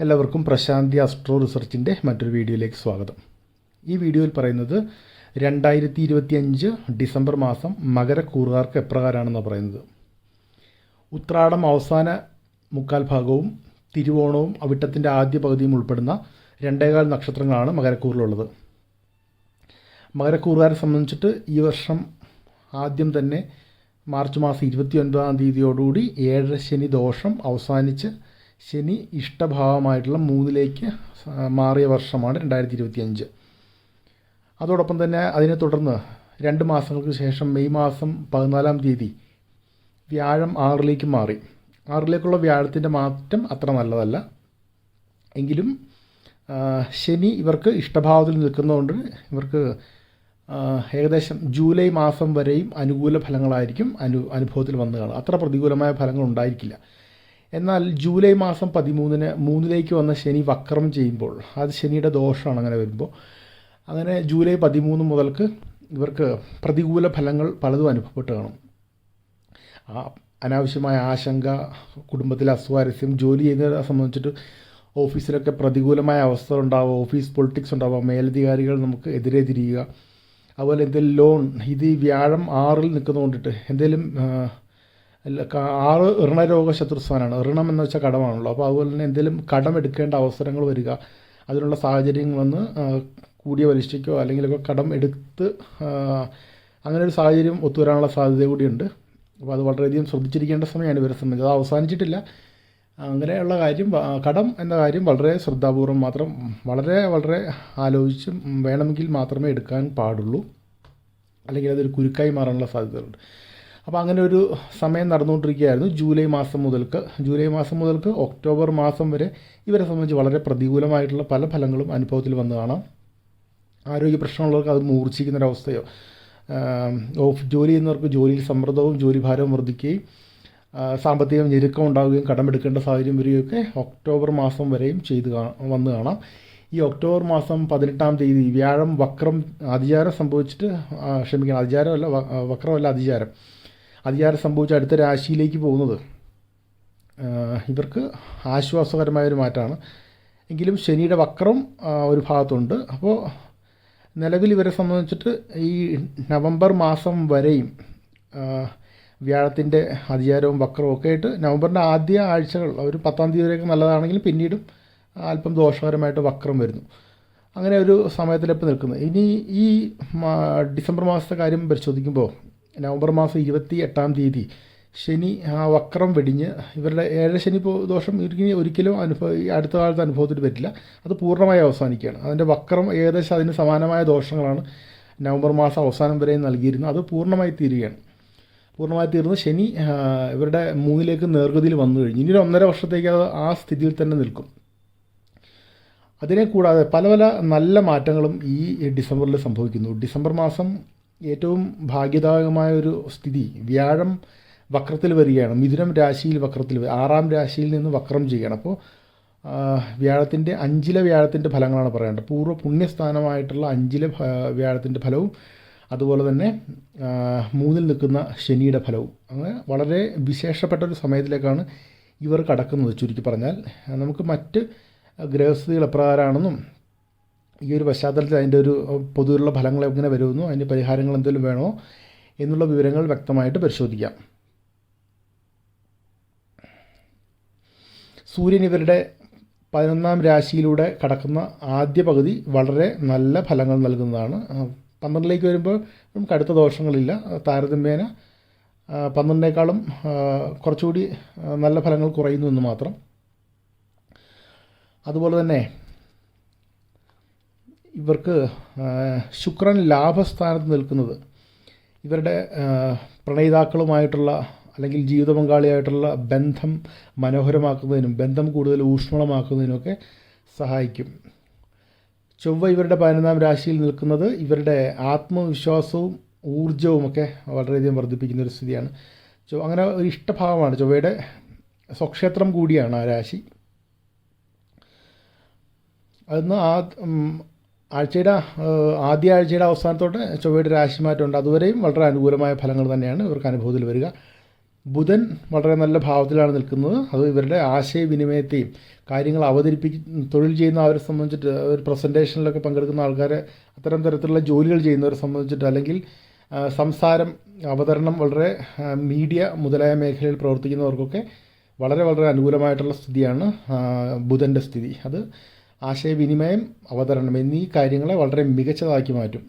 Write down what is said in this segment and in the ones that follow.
എല്ലാവർക്കും പ്രശാന്തി അസ്ട്രോ റിസർച്ചിന്റെ മറ്റൊരു വീഡിയോയിലേക്ക് സ്വാഗതം. ഈ വീഡിയോയിൽ പറയുന്നത് രണ്ടായിരത്തി ഇരുപത്തിയഞ്ച് ഡിസംബർ മാസം മകരക്കൂറുകാർക്ക് എപ്രകാരമാണെന്ന് പറയുന്നത്. ഉത്രാടം അവസാന മുക്കാൽ ഭാഗവും തിരുവോണവും അവിട്ടത്തിന്റെ ആദ്യ പകുതിയും ഉൾപ്പെടുന്ന രണ്ടേകാൽ നക്ഷത്രങ്ങളാണ് മകരക്കൂറിലുള്ളത്. മകരക്കൂറുകാരെ സംബന്ധിച്ചിട്ട് ഈ വർഷം ആദ്യം തന്നെ മാർച്ച് മാസം ഇരുപത്തി ഒൻപതാം തീയതിയോടുകൂടി ഏഴര ശനി ദോഷം അവസാനിച്ച് ശനി ഇഷ്ടഭാവമായിട്ടുള്ള മൂന്നിലേക്ക് മാറിയ വർഷമാണ് രണ്ടായിരത്തി ഇരുപത്തി അഞ്ച് അതോടൊപ്പം തന്നെ അതിനെ തുടർന്ന് രണ്ട് മാസങ്ങൾക്ക് ശേഷം മെയ് മാസം പതിനാലാം തീയതി വ്യാഴം ആറിലേക്ക് മാറി. ആറിലേക്കുള്ള വ്യാഴത്തിന്റെ മാറ്റം അത്ര നല്ലതല്ല. എങ്കിലും ശനി ഇവർക്ക് ഇഷ്ടഭാവത്തിൽ നിൽക്കുന്നതുകൊണ്ട് ഇവർക്ക് ഏകദേശം ജൂലൈ മാസം വരെയും അനുകൂല ഫലങ്ങളായിരിക്കും അനു അനുഭവത്തിൽ വന്നു കാണുക. അത്ര പ്രതികൂലമായ ഫലങ്ങൾ ഉണ്ടായിരിക്കില്ല. എന്നാൽ ജൂലൈ മാസം പതിമൂന്നിന് മൂന്നിലേക്ക് വന്ന ശനി വക്രം ചെയ്യുമ്പോൾ അത് ശനിയുടെ ദോഷമാണ് അങ്ങനെ വരുമ്പോൾ അങ്ങനെ ജൂലൈ പതിമൂന്ന് മുതൽക്ക് ഇവർക്ക് പ്രതികൂല ഫലങ്ങൾ പലതും അനുഭവപ്പെട്ട് കാണും. ആ അനാവശ്യമായ ആശങ്ക കുടുംബത്തിലെ അസ്വാരസ്യം ജോലി ചെയ്യുന്നവരെ സംബന്ധിച്ചിട്ട് ഓഫീസിലൊക്കെ പ്രതികൂലമായ അവസ്ഥ ഉണ്ടാവുക ഓഫീസ് പൊളിറ്റിക്സ് ഉണ്ടാവുക മേലധികാരികൾ നമുക്ക് എതിരെ തിരിയുക അതുപോലെ എന്തെങ്കിലും ലോൺ ഇത് ഈ വ്യാഴം ആറിൽ നിൽക്കുന്നതുകൊണ്ടിട്ട് എന്തെങ്കിലും ആറ് ഋണരോഗ ശത്രുസ്ഥാനാണ് ഋണം എന്ന് വെച്ചാൽ കടമാണല്ലോ. അപ്പോൾ അതുപോലെ തന്നെ എന്തെങ്കിലും കടം എടുക്കേണ്ട അവസരങ്ങൾ വരിക അതിനുള്ള സാഹചര്യങ്ങൾ വന്ന് കൂടിയ പലിശയ്ക്കോ അല്ലെങ്കിൽ കടം എടുത്ത് അങ്ങനെ ഒരു സാഹചര്യം ഒത്തുവരാനുള്ള സാധ്യത കൂടിയുണ്ട്. അപ്പോൾ അത് വളരെയധികം ശ്രദ്ധിച്ചിരിക്കേണ്ട സമയമാണ് ഇവരെ സംബന്ധിച്ച്. അത് അവസാനിച്ചിട്ടില്ല. അങ്ങനെയുള്ള കാര്യം കടം എന്ന കാര്യം വളരെ ശ്രദ്ധാപൂർവം മാത്രം വളരെ വളരെ ആലോചിച്ച് വേണമെങ്കിൽ മാത്രമേ എടുക്കാൻ പാടുള്ളൂ. അല്ലെങ്കിൽ അതൊരു കുരുക്കായി മാറാനുള്ള സാധ്യതകളുണ്ട്. അപ്പോൾ അങ്ങനെ ഒരു സമയം നടന്നുകൊണ്ടിരിക്കുകയായിരുന്നു. ജൂലൈ മാസം മുതൽക്ക് ജൂലൈ മാസം മുതൽക്ക് ഒക്ടോബർ മാസം വരെ ഇവരെ സംബന്ധിച്ച് വളരെ പ്രതികൂലമായിട്ടുള്ള പല ഫലങ്ങളും അനുഭവത്തിൽ വന്നു കാണാം. ആരോഗ്യ പ്രശ്നമുള്ളവർക്ക് അത് മൂർച്ഛിക്കുന്നൊരവസ്ഥയോ ഓഫ് ജോലി ചെയ്യുന്നവർക്ക് ജോലിയിൽ സമ്മർദ്ദവും ജോലിഭാരവും വർദ്ധിക്കുകയും സാമ്പത്തിക ഞെരുക്കം ഉണ്ടാവുകയും കടമെടുക്കേണ്ട സാഹചര്യം വരികയൊക്കെ ഒക്ടോബർ മാസം വരെയും ചെയ്ത് വന്നു കാണാം. ഈ ഒക്ടോബർ മാസം പതിനെട്ടാം തീയതി വ്യാഴം വക്രം അതിചാരം സംഭവിച്ചിട്ട് ക്ഷമിക്കണം അതിചാരമല്ല വക്രമല്ല അതിചാരം. അതിചാരം സംഭവിച്ച അടുത്ത രാശിയിലേക്ക് പോകുന്നത് ഇവർക്ക് ആശ്വാസകരമായൊരു മാറ്റമാണ്. എങ്കിലും ശനിയുടെ വക്രം ഒരു ഭാഗത്തുണ്ട്. അപ്പോൾ നിലവിൽ ഇവരെ സംബന്ധിച്ചിട്ട് ഈ നവംബർ മാസം വരെയും വ്യാഴത്തിന്റെ അധികാരവും വക്രവും ഒക്കെ ആയിട്ട് നവംബറിന്റെ ആദ്യ ആഴ്ചകൾ ഒരു പത്താം തീയതി വരെയൊക്കെ നല്ലതാണെങ്കിലും പിന്നീടും അല്പം ദോഷകരമായിട്ട് വക്രം വരുന്നു. അങ്ങനെ ഒരു സമയത്തിലിപ്പോൾ നിൽക്കുന്നത് ഇനി ഈ ഡിസംബർ മാസത്തെ കാര്യം പരിശോധിക്കുമ്പോൾ നവംബർ മാസം ഇരുപത്തി എട്ടാം തീയതി ശനി ആ വക്രം വെടിഞ്ഞ് ഇവരുടെ ഏഴ് ശനി ദോഷം ഇവർക്ക് ഒരിക്കലും അനുഭവ അടുത്ത കാലത്ത് അനുഭവത്തിൽ പറ്റില്ല അത് പൂർണമായി അവസാനിക്കുകയാണ്. അതിന്റെ വക്രം ഏകദേശം അതിന് സമാനമായ ദോഷങ്ങളാണ് നവംബർ മാസം അവസാനം വരെ നൽകിയിരുന്നത്. അത് പൂർണമായി തീരുകയാണ്. പൂർണമായി തീർന്ന് ശനി ഇവരുടെ മൂന്നിലേക്ക് നേർഗതിയിൽ വന്നു കഴിഞ്ഞു. ഇനി ഒരു ഒന്നര വർഷത്തേക്ക് അത് ആ സ്ഥിതിയിൽ തന്നെ നിൽക്കും. അതിനെ കൂടാതെ പല പല നല്ല മാറ്റങ്ങളും ഈ ഡിസംബറിൽ സംഭവിക്കുന്നു. ഡിസംബർ മാസം ഏറ്റവും ഭാഗ്യദായകമായ ഒരു സ്ഥിതി. വ്യാഴം വക്രത്തിൽ വരികയാണ്. മിഥുനം രാശിയിൽ വക്രത്തിൽ ആറാം രാശിയിൽ നിന്ന് വക്രം ചെയ്യുകയാണ്. അപ്പോൾ വ്യാഴത്തിന്റെ അഞ്ചിലെ വ്യാഴത്തിന്റെ ഫലങ്ങളാണ് പറയേണ്ടത്. പൂർവ പുണ്യസ്ഥാനമായിട്ടുള്ള അഞ്ചിലെ വ്യാഴത്തിന്റെ ഫലവും അതുപോലെ തന്നെ മൂന്നിൽ നിൽക്കുന്ന ശനിയുടെ ഫലവും. അങ്ങനെ വളരെ വിശേഷപ്പെട്ട ഒരു സമയത്തിലേക്കാണ് ഇവർ കടക്കുന്നത് ചുരുക്കി പറഞ്ഞാൽ. നമുക്ക് മറ്റ് ഗ്രഹസ്ഥിതികൾ എപ്രകാരമാണെന്നും ഈ ഒരു പശ്ചാത്തലത്തിൽ അതിന്റെ ഒരു പൊതുവിലുള്ള ഫലങ്ങൾ എങ്ങനെ വരുമെന്നു അതിന്റെ പരിഹാരങ്ങൾ എന്തെങ്കിലും വേണോ എന്നുള്ള വിവരങ്ങൾ വ്യക്തമായിട്ട് പരിശോധിക്കാം. സൂര്യൻ ഇവരുടെ പതിനൊന്നാം രാശിയിലൂടെ കടക്കുന്ന ആദ്യ പകുതി വളരെ നല്ല ഫലങ്ങൾ നൽകുന്നതാണ്. പന്ത്രണ്ടിലേക്ക് വരുമ്പോൾ നമുക്ക് അടുത്ത ദോഷങ്ങളില്ല. താരതമ്യേന പന്ത്രണ്ടിനേക്കാളും കുറച്ചുകൂടി നല്ല ഫലങ്ങൾ കുറയുന്നു എന്ന് മാത്രം. അതുപോലെ തന്നെ ഇവർക്ക് ശുക്രൻ ലാഭസ്ഥാനത്ത് നിൽക്കുന്നത് ഇവരുടെ പ്രണയിതാക്കളുമായിട്ടുള്ള അല്ലെങ്കിൽ ജീവിത പങ്കാളിയായിട്ടുള്ള ബന്ധം മനോഹരമാക്കുന്നതിനും ബന്ധം കൂടുതൽ ഊഷ്മളമാക്കുന്നതിനുമൊക്കെ സഹായിക്കും. ചൊവ്വ ഇവരുടെ പതിനൊന്നാം രാശിയിൽ നിൽക്കുന്നത് ഇവരുടെ ആത്മവിശ്വാസവും ഊർജവും ഒക്കെ വളരെയധികം വർദ്ധിപ്പിക്കുന്ന ഒരു സ്ഥിതിയാണ്. ചൊവ്വ അങ്ങനെ ഒരു ഇഷ്ടഭാവമാണ്. ചൊവ്വയുടെ സ്വക്ഷേത്രം കൂടിയാണ് ആ രാശി. അതിന്ന് ആ ആഴ്ചയുടെ ആദ്യ ആഴ്ചയുടെ അവസാനത്തോട്ട് ചൊവ്വയുടെ രാശിമാറ്റമുണ്ട്. അതുവരെയും വളരെ അനുകൂലമായ ഫലങ്ങൾ തന്നെയാണ് ഇവർക്ക് അനുഭവത്തിൽ വരിക. ബുധൻ വളരെ നല്ല ഭാവത്തിലാണ് നിൽക്കുന്നത്. അത് ഇവരുടെ ആശയവിനിമയത്തെയും കാര്യങ്ങൾ അവതരിപ്പിക്ക തൊഴിൽ ചെയ്യുന്ന അവരെ സംബന്ധിച്ചിട്ട് ഒരു പ്രസന്റേഷനിലൊക്കെ പങ്കെടുക്കുന്ന ആൾക്കാരെ അത്തരം തരത്തിലുള്ള ജോലികൾ ചെയ്യുന്നവരെ സംബന്ധിച്ചിട്ട് അല്ലെങ്കിൽ സംസാരം അവതരണം വളരെ മീഡിയ മുതലായ മേഖലയിൽ പ്രവർത്തിക്കുന്നവർക്കൊക്കെ വളരെ വളരെ അനുകൂലമായിട്ടുള്ള സ്ഥിതിയാണ് ബുധന്റെ സ്ഥിതി. അത് ആശയവിനിമയം അവതരണം എന്നീ കാര്യങ്ങളെ വളരെ മികച്ചതാക്കി മാറ്റും.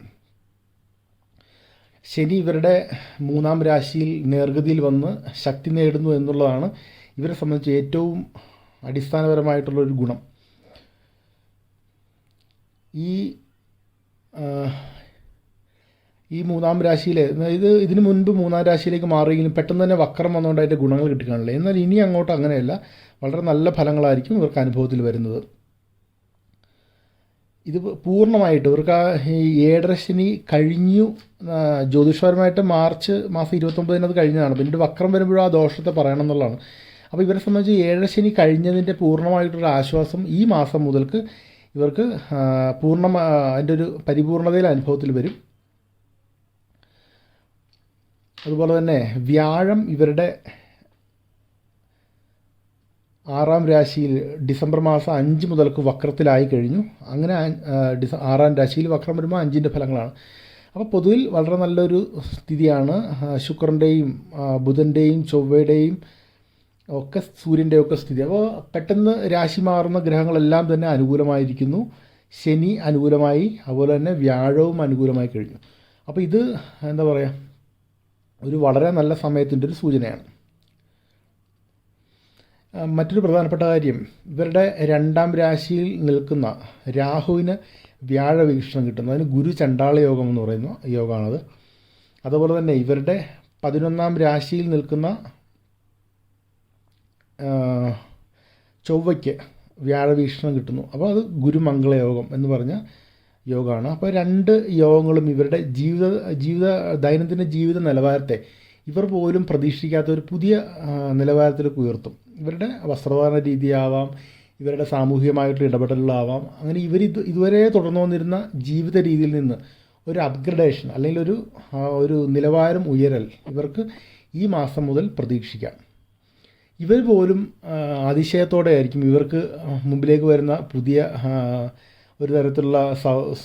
ശനി ഇവരുടെ മൂന്നാം രാശിയിൽ നേർഗതിയിൽ വന്ന് ശക്തി നേടുന്നു എന്നുള്ളതാണ് ഇവരെ സംബന്ധിച്ച് ഏറ്റവും അടിസ്ഥാനപരമായിട്ടുള്ളൊരു ഗുണം. ഈ ഈ മൂന്നാം രാശിയിലെ ഇത് ഇതിനു മുൻപ് മൂന്നാം രാശിയിലേക്ക് മാറിയെങ്കിലും പെട്ടെന്ന് തന്നെ വക്രം വന്നുകൊണ്ട് അതിന്റെ ഗുണങ്ങൾ കിട്ടിക്കാണില്ല എന്നാൽ ഇനി അങ്ങോട്ട് അങ്ങനെയല്ല. വളരെ നല്ല ഫലങ്ങളായിരിക്കും ഇവർക്ക് അനുഭവത്തിൽ വരുന്നത്. ഇത് പൂർണമായിട്ട് ഇവർക്ക് ആ ഏഴര ശനി കഴിഞ്ഞു ജ്യോതിഷപരമായിട്ട് മാർച്ച് മാസം ഇരുപത്തൊമ്പതിന് അത് കഴിഞ്ഞതാണ്. പിന്നീട് വക്രം വരുമ്പോഴും ആ ദോഷത്തെ പറയണം എന്നുള്ളതാണ്. അപ്പോൾ ഇവരെ സംബന്ധിച്ച് ഏഴര ശനി കഴിഞ്ഞതിന്റെ പൂർണമായിട്ടൊരു ആശ്വാസം ഈ മാസം മുതൽക്ക് ഇവർക്ക് പൂർണ അതിന്റെ ഒരു പരിപൂർണതയിൽ അനുഭവത്തിൽ വരും. അതുപോലെ തന്നെ വ്യാഴം ഇവരുടെ ആറാം രാശിയിൽ ഡിസംബർ മാസം അഞ്ച് മുതൽക്ക് വക്രത്തിലായി കഴിഞ്ഞു. അങ്ങനെ ഡിസ ആറാം രാശിയിൽ വക്രം വരുമ്പോൾ അഞ്ചിന്റെ ഫലങ്ങളാണ്. അപ്പോൾ പൊതുവിൽ വളരെ നല്ലൊരു സ്ഥിതിയാണ്. ശുക്രന്റെയും ബുധന്റെയും ചൊവ്വയുടെയും ഒക്കെ സൂര്യന്റെ ഒക്കെ സ്ഥിതി. അപ്പോൾ പെട്ടെന്ന് രാശി മാറുന്ന ഗ്രഹങ്ങളെല്ലാം തന്നെ അനുകൂലമായിരിക്കുന്നു. ശനി അനുകൂലമായി അതുപോലെ തന്നെ വ്യാഴവും അനുകൂലമായി കഴിഞ്ഞു. അപ്പോൾ ഇത് എന്താ പറയുക ഒരു വളരെ നല്ല സമയത്തിന്റെ ഒരു സൂചനയാണ്. മറ്റൊരു പ്രധാനപ്പെട്ട കാര്യം ഇവരുടെ രണ്ടാം രാശിയിൽ നിൽക്കുന്ന രാഹുവിന് വ്യാഴ വീക്ഷണം കിട്ടുന്നു. അതിന് ഗുരു ചണ്ടാള യോഗം എന്ന് പറയുന്ന യോഗമാണത്. അതുപോലെ തന്നെ ഇവരുടെ പതിനൊന്നാം രാശിയിൽ നിൽക്കുന്ന ചൊവ്വയ്ക്ക് വ്യാഴ വീക്ഷണം കിട്ടുന്നു. അപ്പോൾ അത് ഗുരുമംഗള യോഗം എന്ന് പറഞ്ഞ യോഗമാണ്. അപ്പോൾ രണ്ട് യോഗങ്ങളും ഇവരുടെ ജീവിത ജീവിത ദൈനംദിന ജീവിത നിലവാരത്തെ ഇവർ പോലും പ്രതീക്ഷിക്കാത്ത ഒരു പുതിയ നിലവാരത്തിലേക്ക് ഉയർത്തും. ഇവരുടെ വസ്ത്രധാരണ രീതിയാവാം ഇവരുടെ സാമൂഹികമായിട്ടുള്ള ഇടപെടലുകളാവാം അങ്ങനെ ഇവർ ഇത് ഇതുവരെ തുടർന്നു വന്നിരുന്ന ജീവിത രീതിയിൽ നിന്ന് ഒരു അപ്ഗ്രഡേഷൻ അല്ലെങ്കിൽ ഒരു ഒരു നിലവാരം ഉയരൽ ഇവർക്ക് ഈ മാസം മുതൽ പ്രതീക്ഷിക്കാം. ഇവർ പോലും അതിശയത്തോടെ ആയിരിക്കും ഇവർക്ക് മുമ്പിലേക്ക് വരുന്ന പുതിയ ഒരു തരത്തിലുള്ള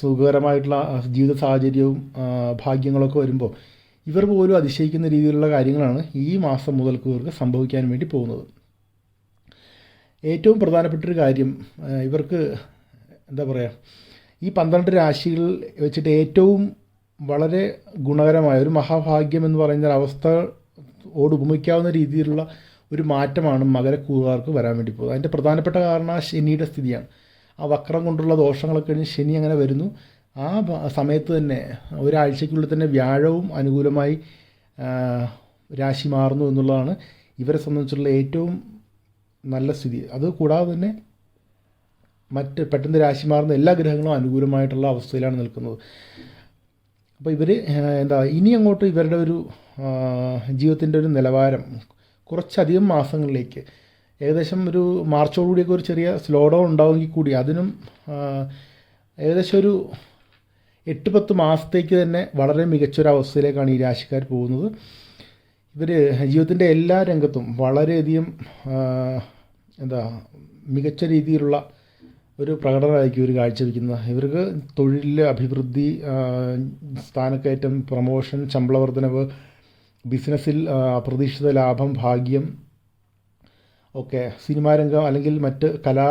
സുഖകരമായിട്ടുള്ള ജീവിത സാഹചര്യവും ഭാഗ്യങ്ങളൊക്കെ വരുമ്പോൾ ഇവർ പോലും അതിശയിക്കുന്ന രീതിയിലുള്ള കാര്യങ്ങളാണ് ഈ മാസം മുതൽക്ക് ഇവർക്ക് സംഭവിക്കാൻ വേണ്ടി പോകുന്നത്. ഏറ്റവും പ്രധാനപ്പെട്ടൊരു കാര്യം ഇവർക്ക് എന്താ പറയുക ഈ പന്ത്രണ്ട് രാശികൾ വെച്ചിട്ട് ഏറ്റവും വളരെ ഗുണകരമായ ഒരു മഹാഭാഗ്യം എന്ന് പറയുന്ന അവസ്ഥ ഓട് ഉപമിക്കാവുന്ന രീതിയിലുള്ള ഒരു മാറ്റമാണ് മകരക്കൂറുകാർക്ക് വരാൻ വേണ്ടി പോകുന്നത്. അതിന്റെ പ്രധാനപ്പെട്ട കാരണം ശനിയുടെ സ്ഥിതിയാണ്. ആ വക്രം കൊണ്ടുള്ള ദോഷങ്ങളൊക്കെ കഴിഞ്ഞ് ശനി അങ്ങനെ വരുന്നു. ആ സമയത്ത് തന്നെ ഒരാഴ്ചയ്ക്കുള്ളിൽ തന്നെ വ്യാഴവും അനുകൂലമായി രാശി മാറുന്നു എന്നുള്ളതാണ് ഇവരെ സംബന്ധിച്ചുള്ള ഏറ്റവും നല്ല സ്ഥിതി. അത് കൂടാതെ തന്നെ മറ്റ് പെട്ടെന്ന് രാശി മാറുന്ന എല്ലാ ഗ്രഹങ്ങളും അനുകൂലമായിട്ടുള്ള അവസ്ഥയിലാണ് നിൽക്കുന്നത്. അപ്പോൾ ഇവർ എന്താ ഇനി അങ്ങോട്ട് ഇവരുടെ ഒരു ജീവിതത്തിന്റെ ഒരു നിലവാരം കുറച്ചധികം മാസങ്ങളിലേക്ക് ഏകദേശം ഒരു മാർച്ചോടുകൂടിയൊക്കെ ഒരു ചെറിയ സ്ലോ ഡൗൺ ഉണ്ടാവുമെങ്കിൽ കൂടി അതിനും ഏകദേശം ഒരു എട്ട് പത്ത് മാസത്തേക്ക് തന്നെ വളരെ മികച്ചൊരവസ്ഥയിലേക്കാണ് ഈ രാശിക്കാർ പോകുന്നത്. ഇവർ ജീവിതത്തിന്റെ എല്ലാ രംഗത്തും വളരെയധികം എന്താ മികച്ച രീതിയിലുള്ള ഒരു പ്രകടനമായിരിക്കും ഇവർ കാഴ്ചവെക്കുന്നത്. ഇവർക്ക് തൊഴിൽ അഭിവൃദ്ധി സ്ഥാനക്കയറ്റം പ്രമോഷൻ ശമ്പള വർധനവ് ബിസിനസ്സിൽ അപ്രതീക്ഷിത ലാഭം ഭാഗ്യം ഒക്കെ സിനിമാ രംഗം അല്ലെങ്കിൽ മറ്റ് കലാ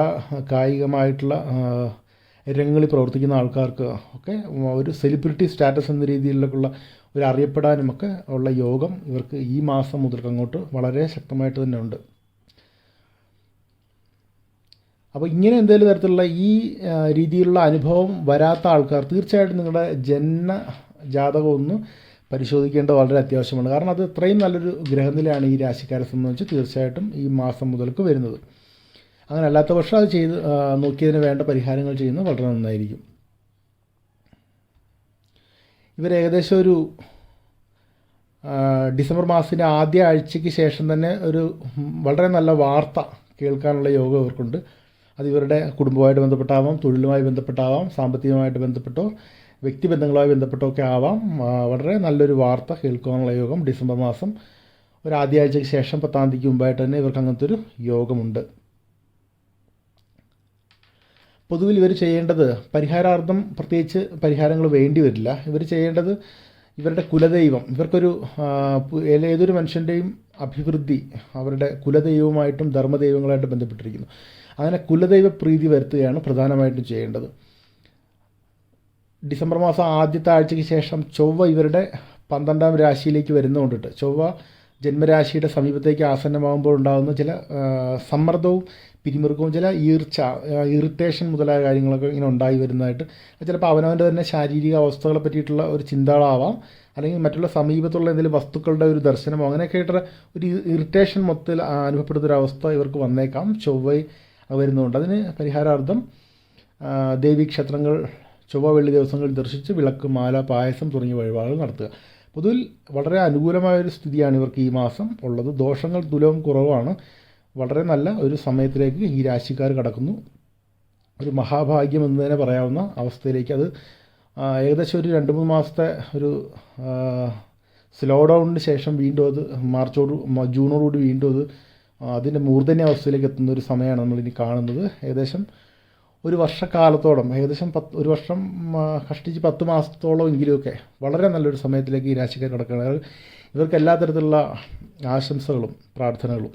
കായികമായിട്ടുള്ള രംഗങ്ങളിൽ പ്രവർത്തിക്കുന്ന ആൾക്കാർക്ക് ഒക്കെ ഒരു സെലിബ്രിറ്റി സ്റ്റാറ്റസ് എന്ന രീതിയിലുള്ള ഒരു അറിയപ്പെടാനുമൊക്കെ ഉള്ള യോഗം ഇവർക്ക് ഈ മാസം മുതൽ അങ്ങോട്ട് വളരെ ശക്തമായിട്ട് തന്നെ ഉണ്ട്. അപ്പോൾ ഇങ്ങനെ എന്തെങ്കിലും തരത്തിലുള്ള ഈ രീതിയിലുള്ള അനുഭവം വരാത്ത ആൾക്കാർ തീർച്ചയായിട്ടും നിങ്ങളുടെ ജന്മ ജാതകം പരിശോധിക്കേണ്ടത് വളരെ അത്യാവശ്യമാണ്. കാരണം അത് ഇത്രയും നല്ലൊരു ഗ്രഹനിലയാണ് ഈ രാശിക്കാരെ സംബന്ധിച്ച് തീർച്ചയായിട്ടും ഈ മാസം മുതൽക്ക് വരുന്നത്. അങ്ങനെ അല്ലാത്ത പക്ഷം അത് ചെയ്ത് നോക്കിയതിന് വേണ്ട പരിഹാരങ്ങൾ ചെയ്യുന്നത് വളരെ നന്നായിരിക്കും. ഇവർ ഏകദേശം ഒരു ഡിസംബർ മാസത്തിന്റെ ആദ്യ ആഴ്ചയ്ക്ക് ശേഷം തന്നെ ഒരു വളരെ നല്ല വാർത്ത കേൾക്കാനുള്ള യോഗം ഇവർക്കുണ്ട്. അത് ഇവരുടെ കുടുംബവുമായിട്ട് ബന്ധപ്പെട്ടാവാം തൊഴിലുമായി ബന്ധപ്പെട്ടാവാം സാമ്പത്തികമായിട്ട് ബന്ധപ്പെട്ടോ വ്യക്തിബന്ധങ്ങളുമായി ബന്ധപ്പെട്ടോ ഒക്കെ ആവാം. വളരെ നല്ലൊരു വാർത്ത കേൾക്കാനുള്ള യോഗം ഡിസംബർ മാസം ഒരു ആദ്യ ആഴ്ചയ്ക്ക് ശേഷം പത്താം തീയതിക്ക് മുമ്പായിട്ട് തന്നെ ഇവർക്ക് അങ്ങനത്തെ ഒരു യോഗമുണ്ട്. പൊതുവിൽ ഇവർ ചെയ്യേണ്ടത് പരിഹാരാർത്ഥം പ്രത്യേകിച്ച് പരിഹാരങ്ങൾ വേണ്ടി വരില്ല. ഇവർ ചെയ്യേണ്ടത് ഇവരുടെ കുലദൈവം ഇവർക്കൊരു ഏതൊരു മനുഷ്യന്റെയും അഭിവൃദ്ധി അവരുടെ കുലദൈവമായിട്ടും ധർമ്മദൈവങ്ങളായിട്ടും ബന്ധപ്പെട്ടിരിക്കുന്നു. അങ്ങനെ കുലദൈവ പ്രീതി വരുത്തുകയാണ് പ്രധാനമായിട്ടും ചെയ്യേണ്ടത്. ഡിസംബർ മാസം ആദ്യത്തെ ആഴ്ചയ്ക്ക് ശേഷം ചൊവ്വ ഇവരുടെ പന്ത്രണ്ടാം രാശിയിലേക്ക് വരുന്നതുകൊണ്ടിട്ട് ചൊവ്വ ജന്മരാശിയുടെ സമീപത്തേക്ക് ആസന്നമാകുമ്പോൾ ഉണ്ടാകുന്ന ചില സമ്മർദ്ദവും പിരിമുറുക്കവും ചില ഈർച്ച ഇറിറ്റേഷൻ മുതലായ കാര്യങ്ങളൊക്കെ ഇങ്ങനെ ഉണ്ടായി വരുന്നതായിട്ട്. ചിലപ്പോൾ അവനവന്റെ തന്നെ ശാരീരിക അവസ്ഥകളെ പറ്റിയിട്ടുള്ള ഒരു ചിന്തകളാവാം അല്ലെങ്കിൽ മറ്റുള്ള സമീപത്തുള്ള എന്തെങ്കിലും വസ്തുക്കളുടെ ഒരു ദർശനമോ അങ്ങനെയൊക്കെ ഒരു ഇറിറ്റേഷൻ മൊത്തത്തിൽ അനുഭവപ്പെടുന്ന ഒരു അവസ്ഥ ഇവർക്ക് വന്നേക്കാം. ചൊവ്വ വരുന്നതുകൊണ്ട് അതിന് പരിഹാരാർത്ഥം ദേവീക്ഷേത്രങ്ങൾ ചൊവ്വ വെള്ളി ദിവസങ്ങളിൽ ദർശിച്ച് വിളക്ക് മാല പായസം തുടങ്ങിയ വഴിപാടുകൾ നടത്തുക. പൊതുവിൽ വളരെ അനുകൂലമായ ഒരു സ്ഥിതിയാണ് ഇവർക്ക് ഈ മാസം ഉള്ളത്. ദോഷങ്ങൾ തുലവും കുറവാണ് വളരെ നല്ല ഒരു സമയത്തിലേക്ക് ഈ രാശിക്കാർ കടക്കുന്നു. ഒരു മഹാഭാഗ്യം എന്ന് തന്നെ പറയാവുന്ന അവസ്ഥയിലേക്ക് അത് ഏകദേശം ഒരു രണ്ട് മൂന്ന് മാസത്തെ ഒരു സ്ലോ ഡൗണിന് ശേഷം വീണ്ടും അത് മാർച്ചോട് ജൂണോടുകൂടി വീണ്ടും അത് അതിന്റെ മൂർധന്യ അവസ്ഥയിലേക്ക് എത്തുന്ന ഒരു സമയമാണ് നമ്മളിനി കാണുന്നത്. ഏകദേശം ഒരു വർഷക്കാലത്തോളം ഏകദേശം പത്ത് ഒരു വർഷം കഷ്ടിച്ച് പത്ത് മാസത്തോളം എങ്കിലുമൊക്കെ വളരെ നല്ലൊരു സമയത്തിലേക്ക് ഈ രാശിക്കാർ കിടക്കുകയാണ്. ഇവർക്ക് എല്ലാ തരത്തിലുള്ള ആശംസകളും പ്രാർത്ഥനകളും.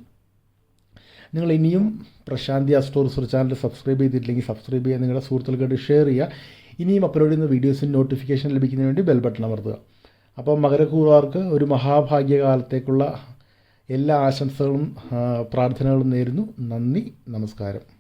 നിങ്ങൾ ഇനിയും Prashanthi Astro research channel subscribe ചെയ്തിട്ടില്ലെങ്കിൽ സബ്സ്ക്രൈബ് ചെയ്യുക നിങ്ങളുടെ സുഹൃത്തുക്കൾക്ക് ഷെയർ ചെയ്യുക. ഇനിയും അപ്ലോഡ് ചെയ്യുന്ന വീഡിയോസിന് നോട്ടിഫിക്കേഷൻ ലഭിക്കുന്നതിന് വേണ്ടി ബെൽ ബട്ടൺ അമർത്തുക. അപ്പോൾ മകരക്കൂറുകാർക്ക് ഒരു മഹാഭാഗ്യകാലത്തേക്കുള്ള എല്ലാ ആശംസകളും പ്രാർത്ഥനകളും നേരുന്നു. നന്ദി നമസ്കാരം.